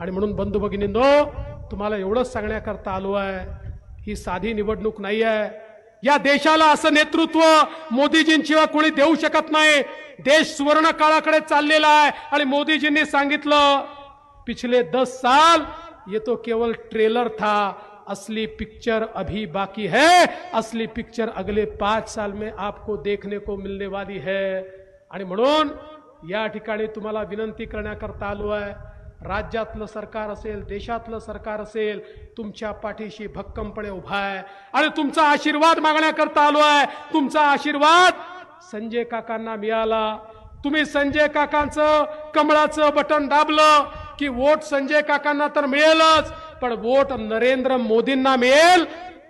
आणि म्हणून बंधू भगिनींनो तुम्हाला एवढंच सांगण्याकरता आलो आहे ही साधी निवडणूक नाही आहे. या देशाला असं नेतृत्व मोदीजींशिवाय कोणी देऊ शकत नाही. देश सुवर्ण काळाकडे चाललेला आहे. आणि मोदीजींनी सांगितलं पिछले दस साल ये तो केवल ट्रेलर था असली पिक्चर अभी बाकी है असली पिक्चर अगले पाच साल में आपको देखने को मिलने वाली है. आणि म्हणून या ठिकाणी तुम्हाला विनंती करण्याकरता आलो आहे. राज्यातलं सरकार असेल देशातलं सरकार असेल तुमच्या पाठीशी भक्कमपणे उभा आहे. आणि तुमचा आशीर्वाद मागण्याकरता आलो आहे. तुमचा आशीर्वाद संजय काकांना मिळाला. तुम्ही संजय काकांचं कमळाचं बटन दाबलं की वोट संजय काकांना तर मिळेलच पण वोट नरेंद्र मोदींना मिळेल.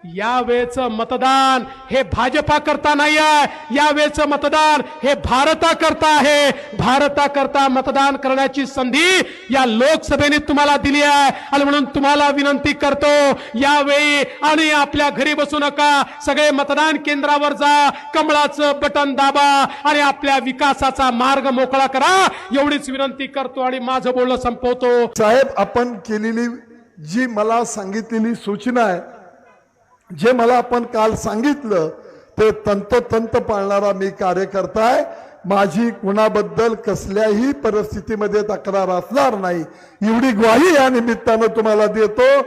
यावेळेचं मतदान हे भाजपा करता नाही आहे यावेळेचं मतदान हे भारता करता आहे. भारता करता मतदान करण्याची संधी या लोकसभेने तुम्हाला दिली आहे. आणि म्हणून तुम्हाला विनंती करतो यावेळी आणि आपल्या घरी बसू नका. सगळे मतदान केंद्रावर जा. कमळाचं बटन दाबा आणि आपल्या विकासाचा मार्ग मोकळा करा. एवढीच विनंती करतो आणि माझं बोलणं संपवतो. साहेब आपण केलेली जी मला सांगितलेली सूचना आहे जे मला आपण काल सांगितलं ते तंतोतंत पाळणारा मी कार्यकर्ता आहे. माझी कुणाबद्दल कसल्याही परिस्थितीमध्ये तक्रार असणार नाही. एवढी ग्वाही या निमित्तानं तुम्हाला देतो.